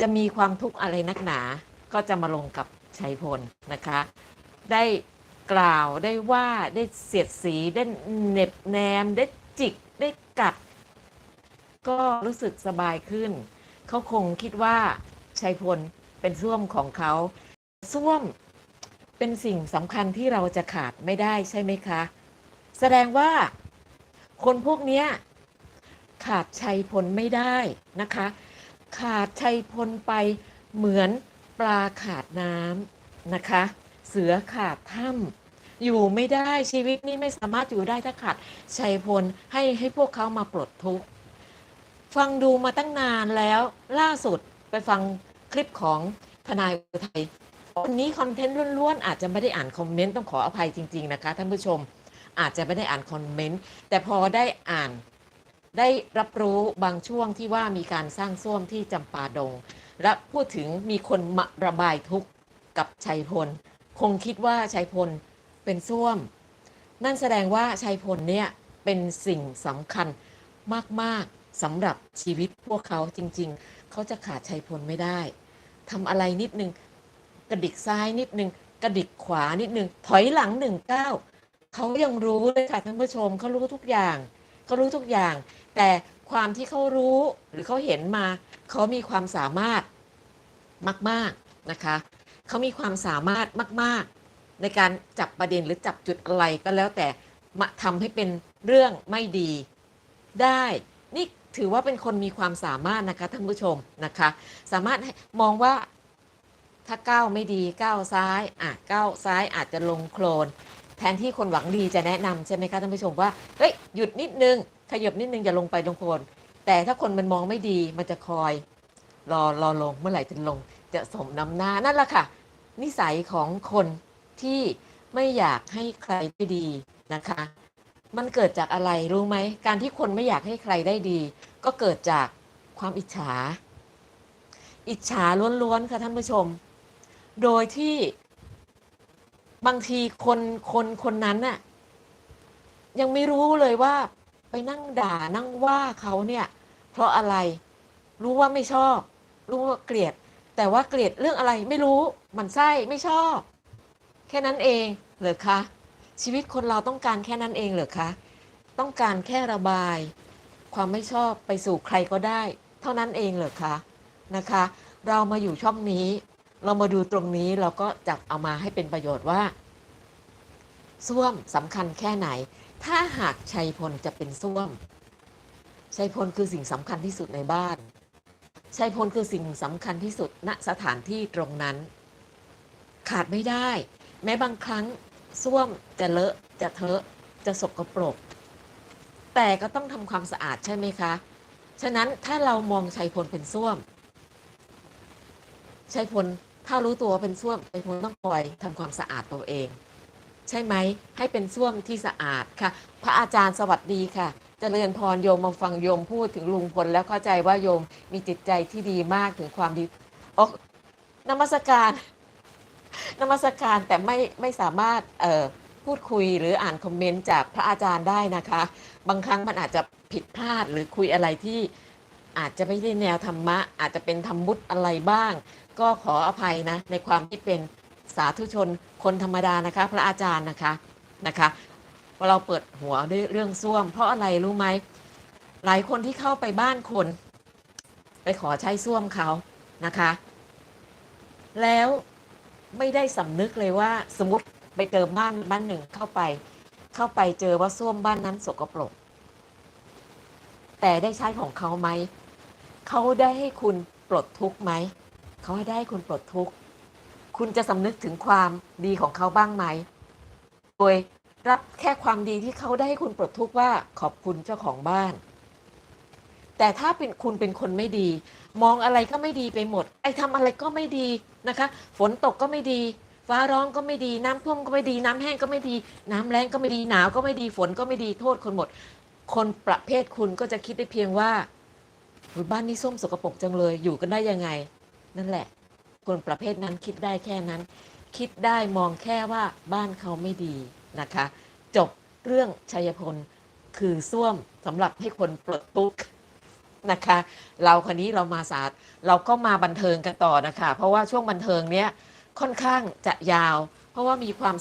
จะมีความทุกข์อะไรนักหนา ก็จะมาลงกับชัยพลนะคะ ได้กล่าวได้ว่าได้เสียดสีได้เน็บแนม ได้จิกได้กัด ก็รู้สึกสบายขึ้น เขาคงคิดว่าชัยพลเป็นส้วมของเขาส้วมเป็นสิ่งสำคัญที่เราจะขาดไม่ได้ใช่ไหมคะ แสดงว่าคนพวกนี้ขาดชัยพลไม่ได้นะคะ ขาดชัยพลไปเหมือนปลาขาดน้ำนะคะ เสือขาดถ้ำอยู่ไม่ได้ชีวิตนี้ไม่สามารถอยู่ได้ถ้าขาดชัยพลให้ให้พวกเขามาปลดทุกข์ฟังดูมาตั้งนานแล้วล่าสุดไปฟังคลิปของทนายอุทัยวันนี้คอนเทนต์ล้วนๆ อาจจะไม่ได้อ่านคอมเมนต์ต้องขออภัยจริง ๆ นะคะท่านผู้ชมอาจจะไม่ได้อ่านคอมเมนต์แต่พอได้อ่าน ได้รับรู้บางช่วงที่ว่ามีการสร้างส้วมที่จำปาดง และพูดถึงมีคนมาระบายทุกข์กับชัยพล คงคิดว่าชัยพลเป็นส้วม นั่นแสดงว่าชัยพลเนี่ยเป็นสิ่งสำคัญมาก ๆสำหรับชีวิตพวกเขาจริง ๆ เขาจะขาดชัยพลไม่ได้ทำอะไรนิดนึง กระดิกซ้ายนิดนึง กระดิกขวานิดนึง ถอยหลังหนึ่งก้าวเขายังรู้เลยค่ะท่านผู้ชมเขารู้ทุกอย่างเขารู้ทุกอย่าง แต่ความที่เขารู้หรือเขาเห็นมาเขามีความสามารถมาก ๆ นะคะเขามีความสามารถมาก ๆ ในการจับประเด็นหรือจับจุดอะไรก็แล้วแต่มาทำให้เป็นเรื่องไม่ดี ได้นี่ถือว่าเป็นคนมีความสามารถนะคะท่านผู้ชมนะคะ สามารถมองว่าถ้าก้าวไม่ดีก้าวซ้ายอะก้าวซ้ายอาจจะลงโคลน แทนที่คนหวังดีจะแนะนำใช่ไหมคะท่านผู้ชมว่าเฮ้ยหยุดนิดนึง ขยับนิดนึงอย่าลงไปลงโคนแต่ถ้าคนมันมองไม่ดีมันจะคอย รอรอลงเมื่อไหร่จะลง จะสมน้ำหน้านั่นแหละค่ะ นิสัยของคนที่ไม่อยากให้ใครได้ดีนะคะ มันเกิดจากอะไรรู้ไหมการที่คนไม่อยากให้ใครได้ดี ก็เกิดจากความอิจฉา อิจฉาล้วนๆค่ะท่านผู้ชม โดยที่บางทีคนคนคนนั้นน่ะยังไม่รู้เลยว่า ไปนั่งด่านั่งว่าเขาเนี่ย เพราะอะไรรู้ว่าไม่ชอบ รู้ว่าเกลียด แต่ว่าเกลียดเรื่องอะไรไม่รู้มันไส้ไม่ชอบ แค่นั้นเองเหรอคะชีวิตคนเราต้องการแค่นั้นเองเหรอคะต้องการแค่ระบาย ความไม่ชอบไปสู่ใครก็ได้ เท่านั้นเองเหรอคะนะคะ เรามาอยู่ช่องนี้ เรามาดูตรงนี้เราก็จะเอามาให้เป็นประโยชน์ว่า ส้วมสำคัญแค่ไหน ถ้าหากชัยพลจะเป็นส้วม ชัยพลคือสิ่งสำคัญที่สุดในบ้าน ชัยพลคือสิ่งสำคัญที่สุดณสถานที่ตรงนั้น ขาดไม่ได้ แม้บางครั้งส้วมจะเลอะจะเทอะจะสกปรก แต่ก็ต้องทำความสะอาดใช่ไหมคะ ฉะนั้นถ้าเรามองชัยพลเป็นส้วม ชัยพลถ้ารู้ตัวเป็นส้วมชัยพลต้องคอยทำความสะอาดตัวเอง ใช่ไหม ให้เป็นส้วมที่สะอาดค่ะ พระอาจารย์สวัสดีค่ะจเจริญพรโยมมาฟังโยมพูดถึงลุงพลแล้วเข้าใจว่าโยมมีจิตใจที่ดีมากถึงความดีอ๋อนมัสการนมัสการแต่ไม่ไม่สามารถเอ่อพูดคุยหรืออ่านคอมเมนต์จากพระอาจารย์ได้นะคะ บางครั้งมันอาจจะผิดพลาดหรือคุยอะไรที่อาจจะไม่ได้แนวธรรมะ อาจจะเป็นธรรมุตอะไรบ้าง ก็ขออภัยนะ ในความที่เป็น สาธุชนคนธรรมดานะคะ พระอาจารย์นะคะนะคะพอเราเปิดหัวด้วยเรื่องส้วม เพราะอะไรรู้ไหมหลายคนที่เข้าไปบ้านคน ไปขอใช้ส้วมเขานะคะ แล้วไม่ได้สำนึกเลยว่าสมมติไปเจอบ้านบ้านหนึ่งเข้าไป เข้าไปเจอว่าส้วมบ้านนั้นสกปรก แต่ได้ใช้ของเขาไหมเขาได้ให้คุณปลดทุกข์ไหมเขาให้ได้ให้คุณปลดทุกข์ คุณจะสำนึกถึงความดีของเขาบ้างไหม โดยรับแค่ความดีที่เขาได้ให้คุณปลดทุกข์ว่าขอบคุณเจ้าของบ้าน แต่ถ้าเป็นคุณเป็นคนไม่ดี มองอะไรก็ไม่ดีไปหมด ไอ้ทำอะไรก็ไม่ดีนะคะ ฝนตกก็ไม่ดี ฟ้าร้องก็ไม่ดี น้ำท่วมก็ไม่ดี น้ำแห้งก็ไม่ดี น้ำแรงก็ไม่ดีหนาวก็ไม่ดีฝนก็ไม่ดีโทษคนหมด คนประเภทคุณก็จะคิดได้เพียงว่าบ้านนี้ส้มสกปรกจังเลยอยู่กันได้ยังไง นั่นแหละ คนประเภทนั้นคิดได้แค่นั้น คิดได้มองแค่ว่าบ้านเขาไม่ดีนะคะ จบเรื่องชัยพลคือส้วมสำหรับให้คนปลดทุกข์นะคะ เราคนนี้เรามาศาสตร์เราก็มาบันเทิงกันต่อนะคะ เพราะว่าช่วงบันเทิงเนี้ยค่อนข้างจะยาว เพราะว่ามีความ